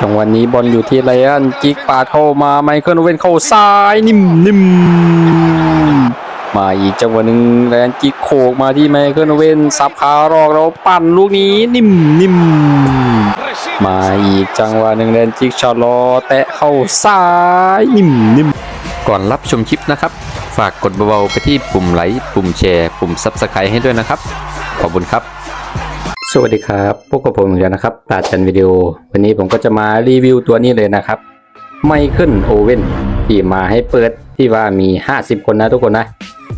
จังหวะนี้บอลอยู่ที่ไลอันจิกปาดเข้ามาไมเคิลโอเวนเข้าซ้ายนิ่มนิ่มมาอีกจังหวะหนึ่งไลอันจิกโขกมาที่ไมเคิลโอเวนสับขารอกแล้วปั่นลูกนี้นิ่มนิ่มมาอีกจังหวะหนึ่งไลอันจิกชอลอแตะเข้าซ้ายนิ่มนิ่มก่อนรับชมคลิปนะครับ ฝากกดเบาๆไปที่ปุ่มไลค์ปุ่มแชร์ ปุ่มซับสไครต์ให้ด้วยนะครับ ขอบคุณครับ สวัสดีครับพวกกับผมอีกแล้วนะครับตาชันวิดีโอ วันนี้ผมก็จะมารีวิวตัวนี้เลยนะครับไม่ขึ้นโอเว่นที่มาให้เปิดที่ว่ามี 50 คนนะทุกคนนะ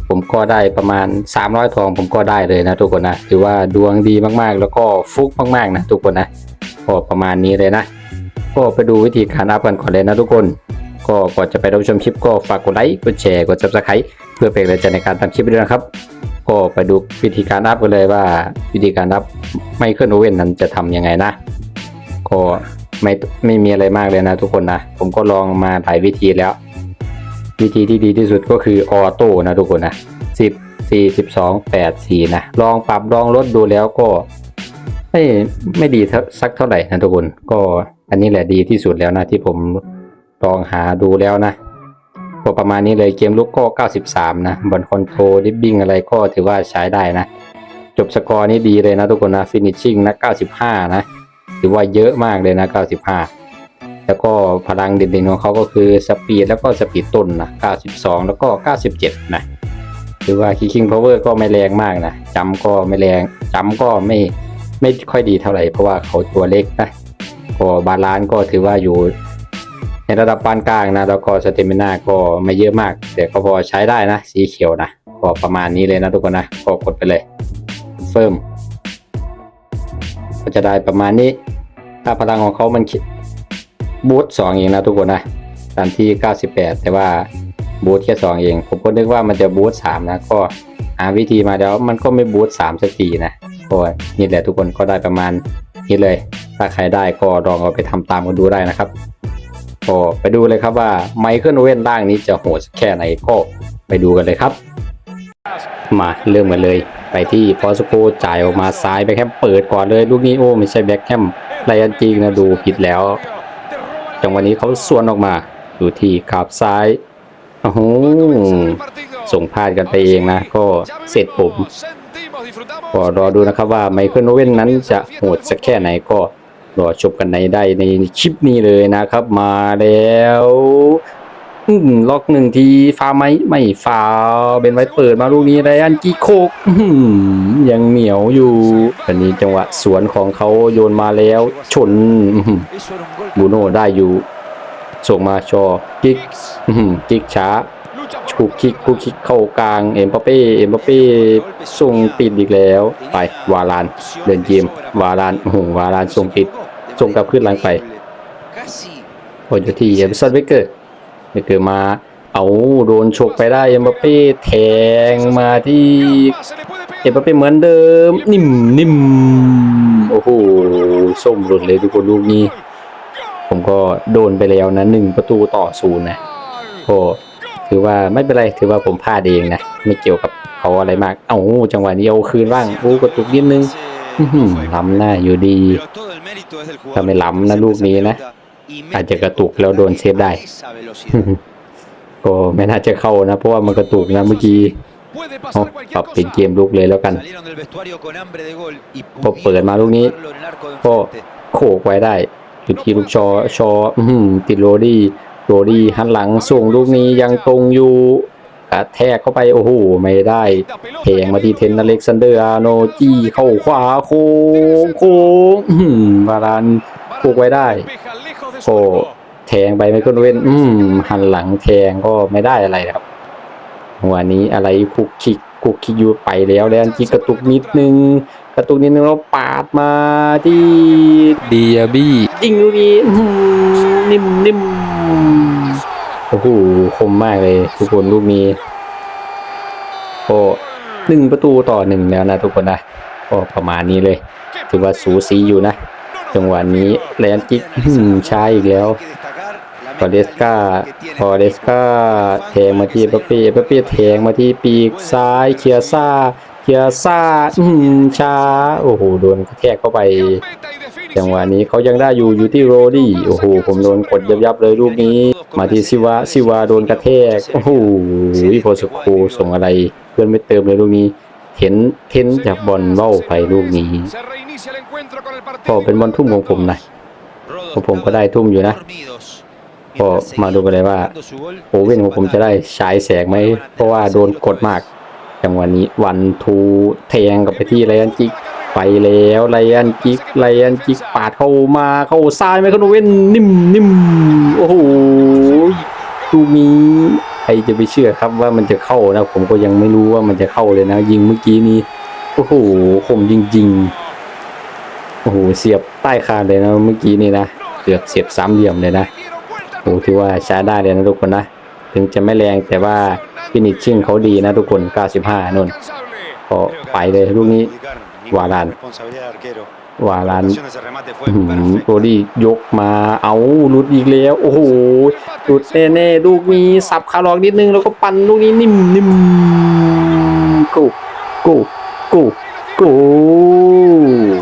ผมก็ได้ประมาณ 300 ทองผมก็ได้เลยนะทุกคนนะถือว่าดวงดีมากๆ แล้วก็ฟุกมากๆนะทุกคนนะก็ประมาณนี้เลยนะ ก็ไปดูวิธีการอัพกันก่อนเลยนะทุกคน ก็ก่อนจะไปรับชมคลิปก็ฝากกดไลค์กดแชร์กด subscribe เพื่อเป็นกำลังใจในการทำคลิปด้วยนะครับ ก็ไปดูวิธีการอัพกันเลยว่าวิธีการอัพไม่เคลื่อนโอเว่นนั้นจะทำยังไงนะ ก็ไม่ไม่มีอะไรมากเลยนะทุกคนนะ ผมก็ลองมาหลายวิธีแล้ว วิธีที่ดีที่สุดก็คือออโต้นะทุกคนนะ10 4 12 8 4นะลองปรับลองลดดูแล้วก็ไม่ไม่ดีสักเท่าไหร่นะทุกคน ก็อันนี้แหละดีที่สุดแล้วนะที่ผม ลองหาดูแล้วนะก็ประมาณนี้เลยเกมลุกก็ 93 นะบอลคอนโทรลิฟบิ้งอะไรก็ถือว่าใช้ได้นะ จบสกอร์นี่ดีเลยนะทุกคนนะฟินิชชิ่งนะ 95 นะถือว่าเยอะมากเลยนะ 95 แล้วก็พลังเด่นๆของเขาก็คือสปีดแล้วก็สปีดต้นนะ 92 แล้วก็ 97 นะถือว่าคิ c คิงพาวเวอร์ก็ไม่แรงมากนะจำก็ไม่แรงจำก็ไม่ไม่ค่อยดีเท่าไหร่เพราะว่าเขาตัวเล็กนะก็บาลานซ์ก็ถือว่าอยู่ ในระดับปานกลางนะ แล้วก็สเตมินาก็ไม่เยอะมาก แต่ก็พอใช้ได้นะ สีเขียวนะก็ประมาณนี้เลยนะทุกคนนะก็กดไปเลยเฟิร์มก็จะได้ประมาณนี้ ถ้าพลังของเขามันบูทสองเองนะทุกคนนะตามที่ 98 แต่ว่าบูทแค่สองเอง ผมก็นึกว่ามันจะบูทสามนะ ก็หาวิธีมาแล้วมันก็ไม่บูทสามสักทีนะก็นี่แหละทุกคนก็ได้ประมาณนี้เลย ถ้าใครได้ก็ลองเอาไปทำตามกันดูได้นะครับ ก็ไปดูเลยครับว่าไมเคิลโอเว่นล่างนี้จะโหดแค่ไหนก็ไปดูกันเลยครับ มาเริ่มกันเลย ไปที่พอสโกจ่ายออกมาซ้ายแบ็คแฮมเปิดก่อนเลยลูกนี้โอ้ไม่ใช่แบ็คแฮมไรอันจริงนะดูผิดแล้วจังหวะนี้เขาสวนออกมาอยู่ที่ขาบซ้ายโอ้โหส่งพลาดกันไปเองนะ ก็เสร็จผมก็รอดูนะครับว่าไมเคิลโอเว่นนั้นจะโหดสักแค่ไหนก็ รอชมกันในได้ในคลิปนี้เลยนะครับ มาแล้วอืมล็อกหนึ่งทีฟาไหมไม่ฟาเป็นไว้เปิดมาลูกนี้ไรอันกีโคกอื้อหือยังเหนียวอยู่อันนี้จังหวะสวนของเขาโยนมาแล้วชนบูโน่ได้อยู่ ส่งมาชอกิกอืมกิกช้าคุกคิกคุกคิกเข้ากลางเอ็มบัปเป้เอ็มบัปเป้ส่งปิดอีกแล้ว ไปวาลานเดินเกมวาลานโอ้โหวาลานส่งปิด ส่งกลับขึ้นหลังไปโออยู่ที่เอมสันเบเกอร์เบเกอร์มาเอาโดนฉกไปได้เอ็มบัปเป้แทงมาที่เอ็มบัปเป้เหมือนเดิม นิ่มนิ่มโอ้โหส้มหลุดเลยทุกคนลูกนี้ ผมก็โดนไปแล้วนะหนึ่งประตูต่อศูนย์นะก็ถือว่าไม่เป็นไรถือว่าผมพลาดเองนะ ไม่เกี่ยวกับเขาอะไรมาก เอ้าจังหวะนี้เอาคืนบ้างโอ้กระตุกนิดนึงอื้อหือล้ำหน้าอยู่ดี ถ้าไม่ล้ำนะลูกนี้นะ อาจจะกระตุกแล้วโดนเซฟได้ ก็ไม่น่าจะเข้านะ เพราะว่ามันกระตุกนะเมื่อกี้เอาปรับเป็นเกมลุกเลยแล้วกันพอเปิดมาลูกนี้ก็โขกไว้ได้อยู่ที่ลูกชอชออื้อหือติดโรดี้โรดี้หันหลังส่งลูกนี้ยังตรงอยู่กระ แทกเข้าไปโอ้โหไม่ได้แทงมาที่เทนอเล็กซานเดอร์อาโนจี้เข้าขวาโค้งโค้งอื้อหือวารานโขกไว้ได้โอ้แทงไปไม่ขึ้นเว้น อืมหันหลังแทงก็ไม่ได้อะไรครับหัวนี้อะไรคุกคิกคุกคิกอยู่ไปแล้วแล้วจีกระตุกนิดนึงกระตุกนิดนึงแล้วปาดมาที่เดียบี้ยิงลูกนี้นิ่มนิ่ม โอ้โหคมมากเลย ทุกคนลูกนี้โอ้หนึ่งประตูต่อหนึ่งแล้วนะทุกคนนะก็ประมาณนี้เลย ถือว่าสูสีอยู่นะ จังหวะนี้แลนจิกอื้อหือช้อีกแล้วพอเดสกาพอเดสกาแทงมาที่เปเป้เปเป้แทงมาที่ปีกซ้ายเคียซ่าเคียซ่าอื้อหือช้า โอ้โห โดนกระแทกเข้าไป จังหวะนี้เขายังได้อยู่อยู่ที่โรดี้โอ้โหผมโดนกดยับยับๆเลยลูกนี้ มาที่ซิวะซิวาโดนกระแทกโอ้โหโพสโคส่งอะไร เพื่อนไม่เติมเลยลูกนี้เห็นเห็นจากบอลเบ้าไปลูกนี้ Se reinicia el encuentro con el ก็เป็นบอลทุ่มของผมนะ Rodos Pues ผมก็ได้ทุ่มอยู่นะ dormidos. ก็มาดูกันเลยว่าโอเว่นของผมจะได้ฉายแสงไหมเพราะว่าโดนกดมากจังหวะนี้วันทูแทงกับไปที่ไรอันจิก ไปแล้วไรอันจิกไรอันจิกปาดเข้ามาเข้าซ้ายไหมครับโอเว่นนิ่มนิ่มโอ้โหลูกนี้ใครจะไปเชื่อครับว่ามันจะเข้านะ ผมก็ยังไม่รู้ว่ามันจะเข้าเลยนะ ยิงเมื่อกี้นี้โอ้โหคมจริงๆโอ้โหเสียบใต้คานเลยนะเมื่อกี้นี่นะเกือบเสียบสามเหลี่ยมเลยนะโอ้ถือว่าใช้ได้เลยนะทุกคนนะถึงจะไม่แรงแต่ว่าฟินิชชิ่งเขาดีนะทุกคน 95นุ่นท์ก็ไปเลยลูกนี้ วาลานวาลานอื้อหือโรดี้ยกมาเอาหลุดอีกแล้ว โอ้โหหลุดแน่ๆลูกนี้สับขาหลอกนิดนึงแล้วก็ปั่นลูกนี้นิ่มนิ่มกูกูกูกู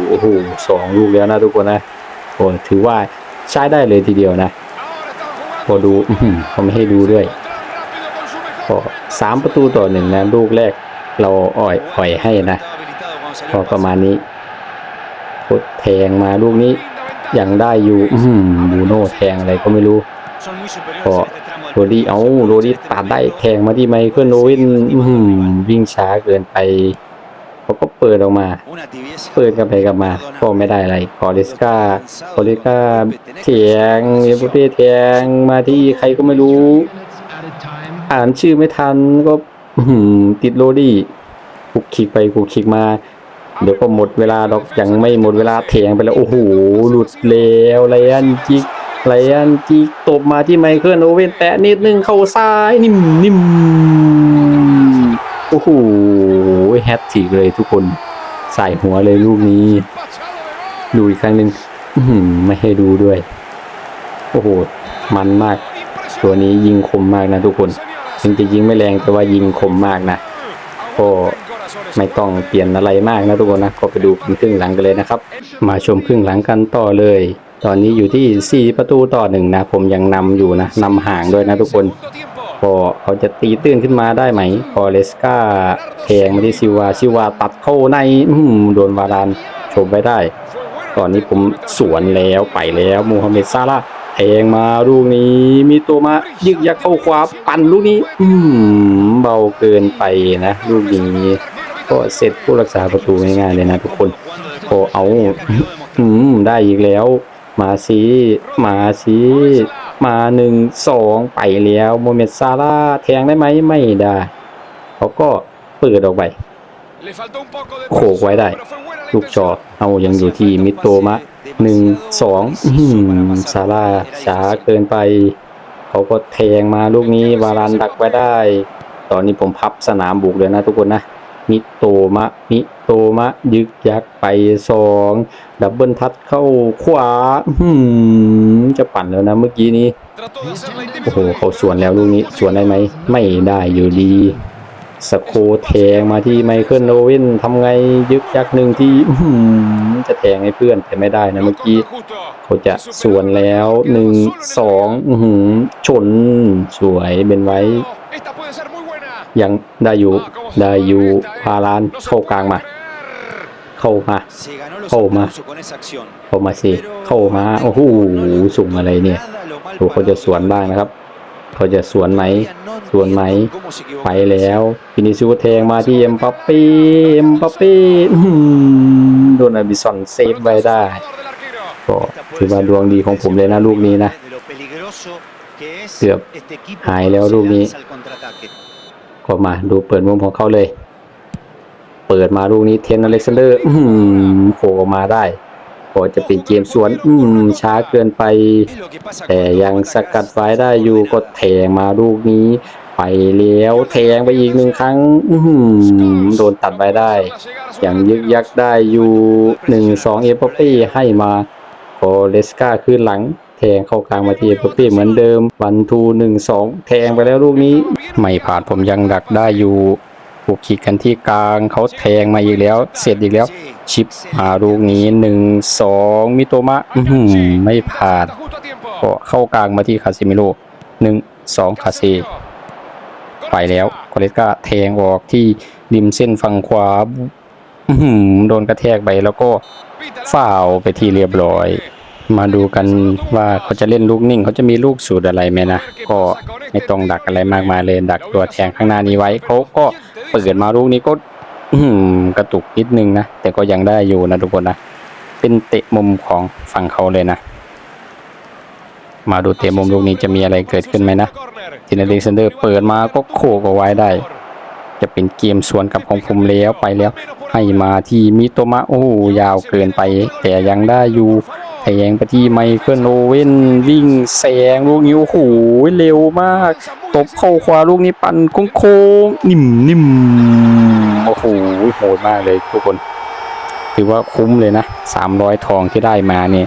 โอ้โหสองลูกแล้วนะทุกคนนะโอ้ถือว่าใช้ได้เลยทีเดียวนะ Ahora estaban jugando พอดูอื้อหือเขาไม่ให้ดูด้วย contra el rápido con su ก็ mejor. สามประตูต่อหนึ่งนะลูกแรกเราอ่อยอ่อยให้นะ ก็ el ประ pase. มาณนี้กดแทงมาลูกนี้ Linda ยัง ventaja. ได้อยู่อื้อหือบูโน่แทงอะไรก็ไม่รู้ Son muy superiores ก็ en este tramo del โรดี้ partido. เอา Son โร muy ดี้ excelentes ตัดได้ momento. แทงมาที่ไมเคิลโอเวนอื้อหือวิ่งช้าเกินไปเขาก็เปิดออกมา Una tibieza เปิดกลับไปกลับมาก็ไม่ได้อะไรคอริสกาคอริสกาเถียงเอเบเป้แทงมาที่ใครก็ไม่รู้ อ่านชื่อไม่ทันก็อื้อหือติดโรดี้กุกคิกไปกุกคิกมา เดี๋ยวก็หมดเวลาดอกยังไม่หมดเวลาแทงไปแล้วโอ้โหหลุดแล้วไลอันจิกไลอันจิกตบมาที่ไมเคิลโอเว่นแตะนิดนึงเข้าซ้ายนิ่มนิ่มโอ้โหแฮตทริกเลยทุกคนใส่หัวเลยลูกนี้ ดูอีกครั้งหนึ่งไม่ให้ดูด้วย โอ้โห มันมาก ตัวนี้ยิงคมมากนะทุกคน ถึงจะยิงไม่แรงแต่ว่ายิงคมมากนะก็ ไม่ต้องเปลี่ยนอะไรมากนะทุกคนนะก็ไปดูเป็นครึ่งหลังกันเลยนะครับ มาชมครึ่งหลังกันต่อเลย ตอนนี้อยู่ที่ 4 ประตูต่อหนึ่งนะ ผมยังนำอยู่นะนำห่างด้วยนะทุกคนพอเขาจะตีตื้นขึ้นมาได้ไหมพอเลสกาแทงมาที่ซิวาซิวาตัดเข้าในอื้อหือโดนวารานโฉบไปได้ ตอนนี้ผมสวนแล้วไปแล้วมูฮัมเหม็ดซาลาแทงมาลูกนี้มีตัวมายึกยักเข้าขวาปั่นลูกนี้ อืมเบาเกินไปนะ ลูกนี้ ก็เสร็จผู้รักษาประตูง่ายๆเลยนะทุกคนโอ้เอาอืมได้อีกแล้ว มาซีมาซีมาหนึ่งสองไปแล้วโมเมดซาร่าแทงได้ไหมไม่ได้เขาก็เปิดออกไปโขกไว้ได้ ลูกจอเอายังอยู่ที่มิโตมะหนึ่งสองซาร่าช้าเกินไปเขาก็แทงมาลูกนี้วารันดักไว้ได้ ตอนนี้ผมพับสนามบุกเลยนะทุกคนนะ มิโตมะ มิโตมะ ยึกยักไปสองดับเบิลทัดเข้าขวาหือจะปั่นแล้วนะเมื่อกี้นี้โอ้โหเขาสวนแล้วลูกนี้สวนได้ไหมไม่ได้อยู่ดีสโคแทงมาที่ไมเคิลโอเว่นทำไงยึกยักหนึ่งที่จะแทงให้เพื่อนแต่ไม่ได้นะเมื่อกี้เขาจะสวนแล้วหนึ่งสองชนสวยเป็นไว้ ยังได้อยู่ได้อยู่พาลานเข้ากลางมา เข้ามา Se ganó los Oh, ma. aplausos con esa acción. เข้ามาสิเข้ามาโอ้โหสุ่มอะไรเนี่ยดูเขาจะสวนบ้างนะครับ เขาจะสวนไหมสวนไหมไปแล้วฟินิชูแทงมาที่เอ็มปัปเป้เอ็มปัปเป้อื้โดนอาบิซอนเซฟไว้ได้ก็ถือว่าดวงดีของผมเลยนะลูกนี้นะเกือบหายแล้วลูกนี้ ก็มาดูเปิดมุมของเขาเลย เปิดมาลูกนี้เทนอเล็กซานเดอร์อื้อหือโผล่ออกมาได้ก็จะป็นเกมสวน อืมช้าเกินไป แต่ยังสกัดไว้ได้อยู่ก็แทงมาลูกนี้ ไปแล้วแทงไปอีกหนึ่งครั้ง อื้อหือโดนตัดไว้ได้ยังยึกยักได้อยู่หนึ่งสองเอปเป้ให้มาพอเลสกาขึ้นหลัง แทงเข้ากลางมาที่เอปเป้เหมือนเดิมวันทูหนึ่งสองแทงไปแล้วลูกนี้ ไม่ผ่านผมยังดักได้อยู่ผูกขีดกันที่กลางเขาแทงมาอีกแล้ว เสร็จอีกแล้ว ชิปมาลูกนี้หนึ่งสองมิโตมะอื้อหือไม่ผ่านก็เข้ากลางมาที่คาซิมิโร่หนึ่งสองคาเซไปแล้วโคเลสก็แทงออกที่ริมเส้นฝั่งขวาอื้อหือโดนกระแทกไปแล้วก็ฝ่าวไปที่เรียบร้อย มาดูกันว่าเขาจะเล่นลูกนิ่ง เขาจะมีลูกสูตรอะไรไหมนะก็ไม่ต้องดักอะไรมากมายเลยดักตัวแทงข้างหน้านี้ไว้เขาก็เปิดมาลูกนี้ก็กระตุกนิดนึงนะแต่ก็ยังได้อยู่นะทุกคนนะเป็นเตะมุมของฝั่งเขาเลยนะ มาดูเตะมุมลูกนี้จะมีอะไรเกิดขึ้นไหมนะทินเดอร์เซนเดอร์เปิดมาก็โขกเอาไว้ได้ จะเป็นเกมสวนกับของผมแล้วไปแล้ว ให้มาที่มิโตมะโอ้ยาวเกินไป แต่ยังได้อยู่ แทงไปที่ไมเคิลโอเว่นวิ่งแซงลูกนี้โอ้โหเร็วมาก ตบเข้าขวาลูกนี้ปั่นโค้งนิ่มนิ่มโอ้โหโหดมากเลยทุกคน ถือว่าคุ้มเลยนะ 300 ทองที่ได้มาเนี่ย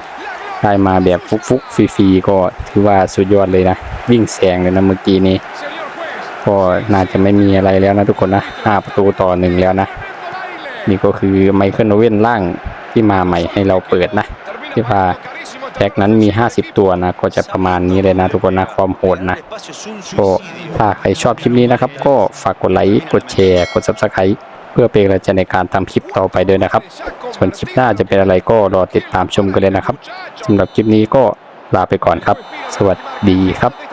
ได้มาแบบฟุกๆฟรีๆก็ถือว่าสุดยอดเลยนะ วิ่งแซงเลยนะเมื่อกี้นี้ ก็น่าจะไม่มีอะไรแล้วนะทุกคนนะ5ประตูต่อหนึ่งแล้วนะ นี่ก็คือไมเคิลโอเว่นล่างที่มาใหม่ให้เราเปิดนะ ที่ว่าแพ็กนั้นมี 50 ตัวนะ ก็จะประมาณนี้เลยนะทุกคนนะ ความโหดนะก็ถ้าใครชอบคลิปนี้นะครับ ก็ฝากกดไลค์ กดแชร์ กด subscribe เพื่อเป็นกำลังใจในการทำคลิปต่อไปด้วยนะครับ ส่วนคลิปหน้าจะเป็นอะไรก็รอติดตามชมกันเลยนะครับสำหรับคลิปนี้ก็ลาไปก่อนครับ สวัสดีครับ